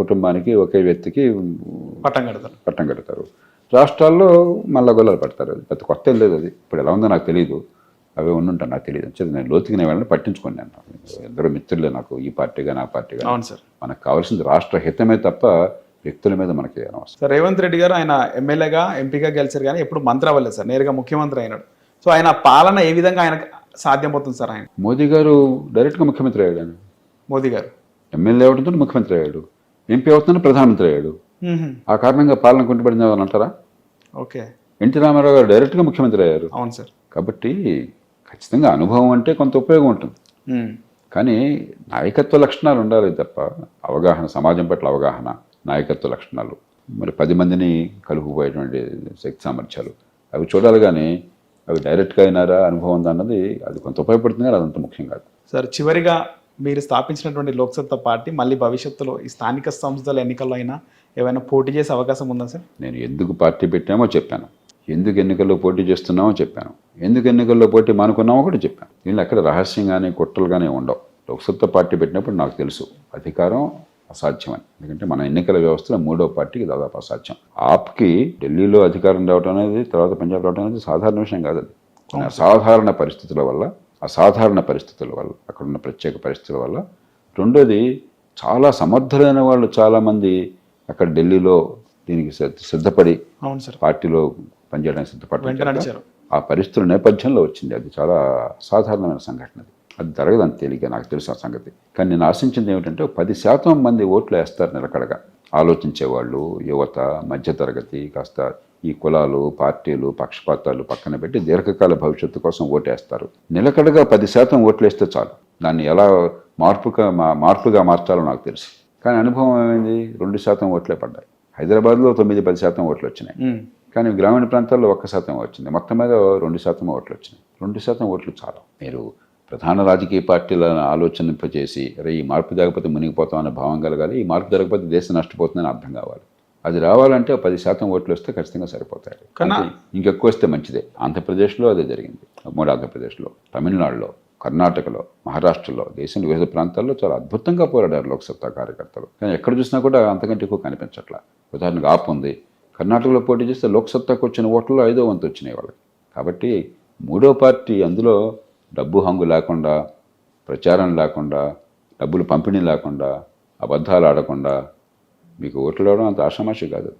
కుటుంబానికి ఒకే వ్యక్తికి పట్టం కడతారు. పట్టం కడతారు. రాష్ట్రాల్లో మళ్ళా గొల్లలు పడతారు. అది పెద్ద కొత్త లేదు అది. ఇప్పుడు ఎలా ఉందో నాకు తెలియదు అవి ఉండుంటాను నాకు తెలియదు అంటే నేను లోతుకి నేను వెళ్ళని పట్టించుకోండి నేను. ఎందరో మిత్రులే నాకు ఈ పార్టీగా నా పార్టీగా. అవును సార్. మనకు కావాల్సింది రాష్ట్ర హితమే తప్ప వ్యక్తుల మీద మనకి అనవసరం. సార్ రేవంత్ రెడ్డి గారు ఆయన ఎమ్మెల్యేగా ఎంపీగా గెలిచారు కానీ ఎప్పుడు మంత్రి అవ్వలేదు సార్. నేరుగా ముఖ్యమంత్రి అయినాడు. సో ఆయన పాలన ఏ విధంగా ఆయనకు సాధ్యమవుతుంది సార్ ఆయన మోదీ గారు డైరెక్ట్గా ముఖ్యమంత్రి అయ్యాడు మోదీ గారు. ఎమ్మెల్యే అవడంతో ముఖ్యమంత్రి అయ్యాడు. ఎంపీ అవుతున్న ప్రధానమంత్రి అయ్యాడు. ఆ కారణంగా పాలన కుంటుపడింది అని అంటారా? ఓకే. ఎన్టీ రామారావు గారు డైరెక్ట్గా ముఖ్యమంత్రి అయ్యారు. అవును సార్. కాబట్టి ఖచ్చితంగా అనుభవం అంటే కొంత ఉపయోగం ఉంటుంది. కానీ నాయకత్వ లక్షణాలు ఉండాలి తప్ప అవగాహన సమాజం పట్ల అవగాహన నాయకత్వ లక్షణాలు. మరి పది మందిని కలుపుకుపోయేటువంటి శక్తి సామర్థ్యాలు. అవి చూడాలి కానీ అవి డైరెక్ట్గా అయినారా? అనుభవం అన్నది అది కొంత ఉపయోగపడుతుంది కానీ అదంత ముఖ్యం కాదు. సార్ చివరిగా మీరు స్థాపించినటువంటి లోక్సత్తా పార్టీ మళ్ళీ భవిష్యత్తులో ఈ స్థానిక సంస్థల ఎన్నికల్లో అయినా ఏమైనా పోటీ చేసే అవకాశం ఉందా సార్? నేను ఎందుకు పార్టీ పెట్టామో చెప్పాను. ఎందుకు ఎన్నికల్లో పోటీ చేస్తున్నామో చెప్పాను. ఎందుకు ఎన్నికల్లో పోటీ మానుకున్నామో కూడా చెప్పాను. దీనిలో ఎక్కడ రహస్యం కానీ కుట్రలు కానీ ఉండవు. లోక్సత్తా పార్టీ పెట్టినప్పుడు నాకు తెలుసు అధికారం అసాధ్యమని. ఎందుకంటే మన ఎన్నికల వ్యవస్థలో మూడో పార్టీకి దాదాపు అసాధ్యం. ఆప్కి ఢిల్లీలో అధికారం రావడం అనేది తర్వాత పంజాబ్ రావడం అనేది సాధారణ విషయం కాదు అది. కొన్ని అసాధారణ పరిస్థితుల వల్ల అసాధారణ పరిస్థితుల వల్ల అక్కడ ఉన్న ప్రత్యేక పరిస్థితుల వల్ల. రెండోది చాలా సమర్థులైన వాళ్ళు చాలామంది అక్కడ ఢిల్లీలో దీనికి సిద్ధ- సిద్ధపడి అవును సార్. పార్టీలో పనిచేయడానికి సిద్ధపడ్డారు నడిచారు. ఆ పరిస్థితుల నేపథ్యంలో వచ్చింది. అది చాలా సాధారణమైన సంఘటన అది. అది జరగదు అంత తేలిక నాకు తెలుసు ఆ సంగతి. కానీ నేను ఆశించింది ఏమిటంటే పది శాతం మంది ఓట్లు వేస్తారు నిలకడగా. ఆలోచించేవాళ్ళు యువత మధ్యతరగతి కాస్త ఈ కులాలు పార్టీలు పక్షపాతాలు పక్కన పెట్టి దీర్ఘకాల భవిష్యత్తు కోసం ఓటేస్తారు. నిలకడగా పది శాతం ఓట్లు వేస్తే చాలు. దాన్ని ఎలా మార్పుగా మా మార్పుగా మార్చాలో నాకు తెలుసు. కానీ అనుభవం ఏమైంది? రెండు శాతం ఓట్లే పడ్డాయి. హైదరాబాద్లో తొమ్మిది పది శాతం ఓట్లు వచ్చినాయి. కానీ గ్రామీణ ప్రాంతాల్లో ఒక్క శాతం వచ్చింది. మొత్తం మీద రెండు శాతం ఓట్లు వచ్చినాయి. రెండు శాతం ఓట్లు చాలు. మీరు ప్రధాన రాజకీయ పార్టీలను ఆలోచనింపజేసి అరే ఈ మార్పు జరగకపోతే మునిగిపోతాం అనే భావం కలగాలి. ఈ మార్పు జరగకపోతే దేశం నష్టపోతుందని అర్థం కావాలి. అది రావాలంటే పది శాతం ఓట్లు వస్తే ఖచ్చితంగా సరిపోతాయి. అంతే. ఇంకెక్కువ వస్తే మంచిదే. ఆంధ్రప్రదేశ్లో అదే జరిగింది. మూడు ఆంధ్రప్రదేశ్లో తమిళనాడులో కర్ణాటకలో మహారాష్ట్రలో దేశంలో వివిధ ప్రాంతాల్లో చాలా అద్భుతంగా పోరాడారు లోక్సత్తా కార్యకర్తలు. కానీ ఎక్కడ చూసినా కూడా అంతకంటే ఎక్కువ కనిపించట్లా. ఉదాహరణకు ఆప్ ఉంది. కర్ణాటకలో పోటీ చేస్తే లోక్సత్తాకు వచ్చిన ఓట్లలో ఐదో వంతు వచ్చినాయి వాళ్ళకి. కాబట్టి మూడో పార్టీ అందులో డబ్బు హంగు లేకుండా ప్రచారం లేకుండా డబ్బులు పంపిణీ లేకుండా అబద్ధాలు ఆడకుండా మీకు ఓట్లు రావడం అంత ఆషామాషి కాదు.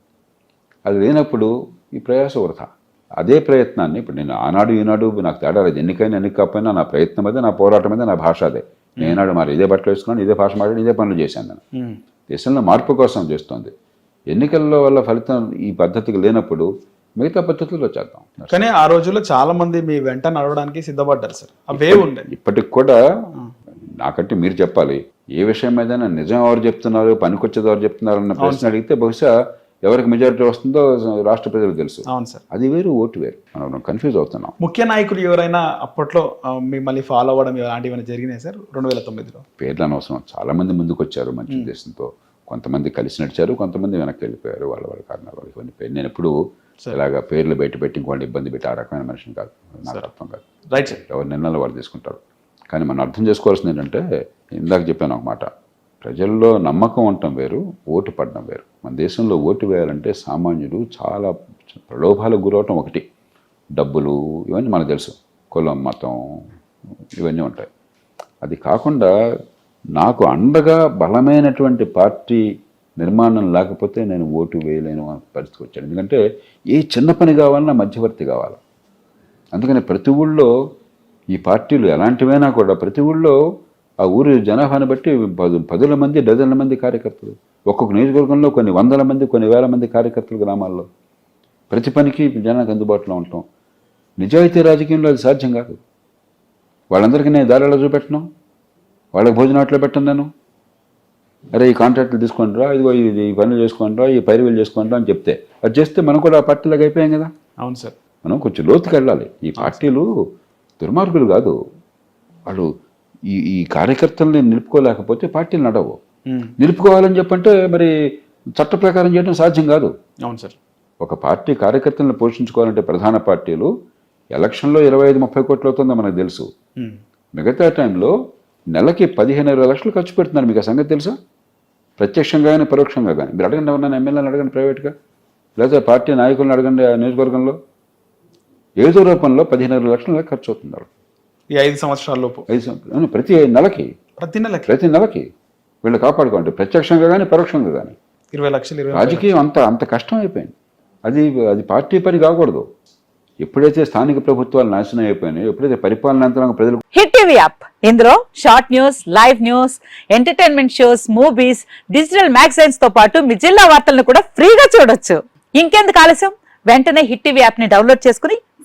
అది లేనప్పుడు ఈ ప్రయాస వృధా. అదే ప్రయత్నాన్ని ఇప్పుడు నేను ఆనాడు ఈనాడు నాకు తేడా లేదు. ఎన్నికైనా ఎన్నిక కాకపోయినా నా ప్రయత్నం అదే నా పోరాటం అదే నా భాష అదే. నేనాడు మరి ఇదే బట్టలు వేసుకున్నాను ఇదే భాష మాట్లాడి ఇదే పనులు చేశాను నేను. దేశంలో మార్పు కోసం చేస్తోంది. ఎన్నికల్లో వల్ల ఫలితం ఈ పద్ధతికి లేనప్పుడు మిగతా పద్ధతుల్లో చేద్దాం. కానీ ఆ రోజుల్లో చాలా మంది మీ వెంట నడవడానికి సిద్ధపడ్డారు సార్. అవే ఉండే. ఇప్పటికి కూడా నాకంటే మీరు చెప్పాలి ఏ విషయం మీద నిజం ఎవరు చెప్తున్నారు పనికొచ్చేది ఎవరు చెప్తున్నారు అన్న ప్రశ్న అడిగితే బహుశా ఎవరికి మెజారిటీ వస్తుందో రాష్ట్ర ప్రజలకు తెలుసు. అవును సార్. అది వేరు ఓటు వేరు. మనం కన్ఫ్యూజ్ అవుతున్నాం. ముఖ్య నాయకులు ఎవరైనా అప్పట్లో మిమ్మల్ని ఫాలో అవ్వడం ఇలాంటివి ఏమైనా జరిగినాయి సార్? రెండు వేల తొమ్మిదిలో. పేర్లు అనవసరం. చాలా మంది ముందుకు వచ్చారు మంచి ఉద్దేశంతో. కొంతమంది కలిసి నడిచారు కొంతమంది వెనక్కి వెళ్ళిపోయారు వాళ్ళ వాళ్ళ కారణాల ఇవన్నీ పేరు నేను ఎప్పుడు ఇలాగ పేర్లు బయట పెట్టి ఇంకోటి ఇబ్బంది పెట్టి ఆ రకమైన మనిషిని కాదు. నాకు అర్థం కాదు. Right sir. ఎవరి నిర్ణయాలు వాళ్ళు తీసుకుంటారు. కానీ మనం అర్థం చేసుకోవాల్సింది ఏంటంటే ఇందాక చెప్పాను ఒక మాట. ప్రజల్లో నమ్మకం ఉండటం వేరు ఓటు పడడం వేరు. మన దేశంలో ఓటు వేయాలంటే సామాన్యుడు చాలా ప్రలోభాలకు గురవటం ఒకటి. డబ్బులు ఇవన్నీ మనకు తెలుసు. కులం మతం ఇవన్నీ ఉంటాయి. అది కాకుండా నాకు అండగా బలమైనటువంటి పార్టీ నిర్మాణం లేకపోతే నేను ఓటు వేయలేను అనే పరిస్థితికి వచ్చాను. ఎందుకంటే ఏ చిన్న పని కావాలన్నా మధ్యవర్తి కావాలి. అందుకని ప్రతి ఊళ్ళో ఈ పార్టీలు ఎలాంటివైనా కూడా ప్రతి ఊళ్ళో ఆ ఊరి జనాభాను బట్టి పదు పదుల మంది డజన్ల మంది కార్యకర్తలు. ఒక్కొక్క నియోజకవర్గంలో కొన్ని వందల మంది కొన్ని వేల మంది కార్యకర్తలు గ్రామాల్లో. ప్రతి పనికి జనానికి అందుబాటులో ఉంటాం. నిజాయితీ రాజకీయంలో అది సాధ్యం కాదు. వాళ్ళందరికీ నేను దారిలో చూపెట్టను. వాళ్ళకి భోజనాట్లో పెట్టను నేను. అరే ఈ కాంట్రాక్ట్లు తీసుకుంటారా ఇదిగో ఇది ఈ పనులు చేసుకుంటారా ఈ పైరువీలు చేసుకుంటారా అని చెప్తే. అది చేస్తే మనం కూడా ఆ పార్టీలకు అయిపోయాం కదా. అవును సార్. మనం కొంచెం లోతుకి వెళ్ళాలి ఈ పార్టీలు దుర్మార్గులు కాదు. వాళ్ళు ఈ ఈ కార్యకర్తల్ని నిలుపుకోలేకపోతే పార్టీలు నడవు. నిలుపుకోవాలని చెప్పంటే మరి చట్ట ప్రకారం చేయడం సాధ్యం కాదు. అవును సార్. ఒక పార్టీ కార్యకర్తలను పోషించుకోవాలంటే ప్రధాన పార్టీలు ఎలక్షన్లో ఇరవై ఐదు ముప్పై కోట్లు అవుతుందో మనకు తెలుసు. మిగతా టైంలో నెలకి పదిహేను ఇరవై లక్షలు ఖర్చు పెడుతున్నారు. మీకు ఆ సంగతి తెలుసా? ప్రత్యక్షంగా కానీ పరోక్షంగా కానీ. మీరు అడగండి ఎవరన్నా ఎమ్మెల్యేని అడగండి ప్రైవేట్గా. లేదా పార్టీ నాయకులను అడగండి ఆ నియోజకవర్గంలో. ఏదో రూపంలో పదిహేను లక్షల ఖర్చు అవుతుంది వాళ్ళకి. ఈ ఐదు సంవత్సరాల లోపు. ఐదు ప్రతి నెలకి. ప్రతి నెలకి? ప్రతి నెలకి. వీళ్ళు కాపాడుకోండి. ప్రత్యక్షంగా కానీ పరోక్షంగా కానీ ఇరవై లక్షలు ఇరవై రాజకీయం అంత అంత కష్టం అయిపోయింది అది అది పార్టీ పని కాకూడదు. ఎప్పుడైతే స్థానిక ప్రభుత్వాలు నాశనం అయిపోయినాయో ఎప్పుడైతే పరిపాలన యంత్రాంగం ప్రజలు హిట్ టీవీ యాప్. ఇందులో short news live news entertainment shows movies digital మ్యాగజైన్స్తో పాటు మీ జిల్లా వార్తలను కూడా ఫ్రీగా చూడొచ్చు. ఇంకెందుకు ఆలస్యం? వెంటనే హిట్ టీవీ యాప్ని డౌన్లోడ్ చేసుకుని